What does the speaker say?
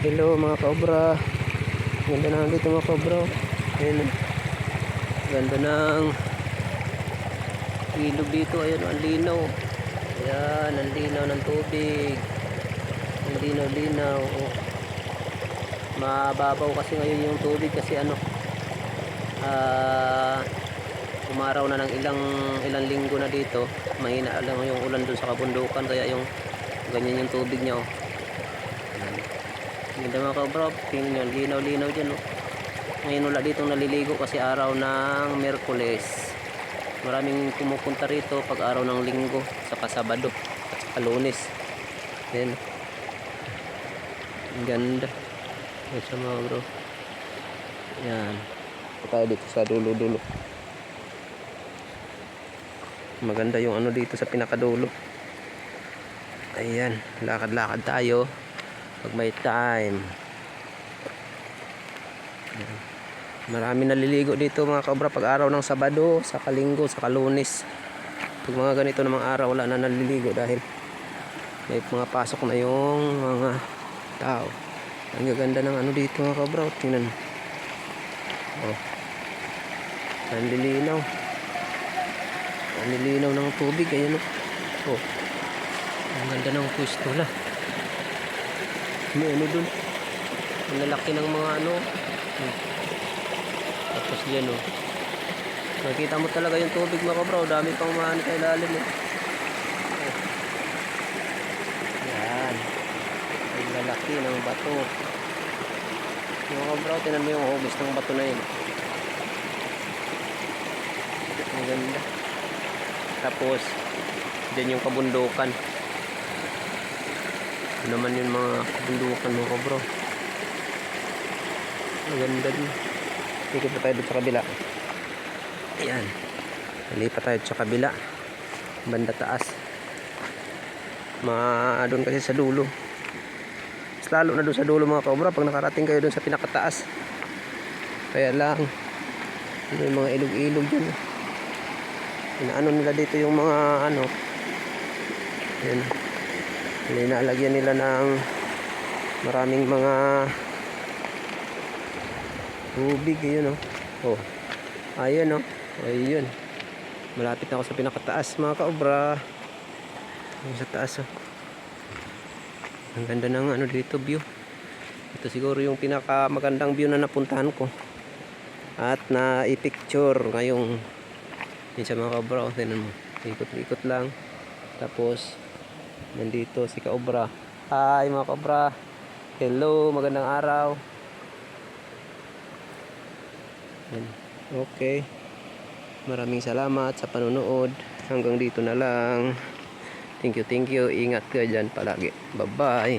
Hello mga cobra. Ganda na dito mga cobra. Ayan. Ganda ng ilog dito. Ayan, ang linaw. Ayan, ang linaw ng tubig. Ang linaw-linaw. Oh. Mababaw kasi ngayon yung tubig kasi ano ah umaraw na ng ilang ilang linggo na dito mahina lang yung ulan dun sa kabundukan kaya yung ganyan yung tubig niya oh. Ayan. Ganda mga kabro, tingnan nyo, linaw-linaw dyan oh. Ngayon wala ditong naliligo kasi araw ng Merkules. Maraming pumupunta rito pag araw ng Linggo, saka Sabado, at saka Lunes. Yan. Ang ganda. Yan siya mga bro. Yan. Ito tayo dito sa dulo-dulo. Maganda yung ano dito sa pinakadulo. Ayan, lakad-lakad tayo pag may time. Marami naliligo dito mga kabra pag araw ng Sabado, sa Kalinggo, sa Kalunis. Pag mga ganito namang araw wala na naliligo dahil may mga pasok na yung mga tao. Ang gaganda ng ano dito mga kabra. oh. Tingnan. Oh. Ang lilinaw ng tubig. Ayan oh. Oh. Ang ganda ng pwesto la. May ano dun. Ang lalaki ng mga ano. Tapos yan oh. Nakita mo talaga yung tubig mga bro. Dami pang maano sa ilalim eh. Oh. Yan. Ang lalaki ng bato. Mga bro, tinan mo yung hugis ng bato na yun. Ang ganda. Tapos, dyan yung kabundukan. Ito naman yung mga kabundukan mga bro. Ang ganda din. Ikot pa tayo dito sa kabila. Ayan. Nalipat tayo sa kabila. Banda taas. Ma doon kasi sa dulo. Mas lalo na doon sa dulo mga kabra pag nakarating kayo doon sa pinakataas. Kaya lang ano yung mga ilog-ilog dyan. Inaano nila dito yung mga ano. Ayan. Linalagyan nila ng maraming mga tubig yun oh. Oh. Ayun oh. Ayun. Malapit ako sa pinakataas mga kaobra. Ayun sa taas oh. Ang ganda ng ano dito view. Ito siguro yung pinaka magandang view na napuntahan ko. At na i-picture ngayong yun sa mga kaobra. Oh, tingnan mo. Ikot-ikot lang. Tapos nandito si kaobra. Hi mga kaobra. Hello, magandang araw. Okay. Maraming salamat sa panonood. Hanggang dito na lang. Thank you, thank you. Ingat ka dyan palagi. Bye-bye.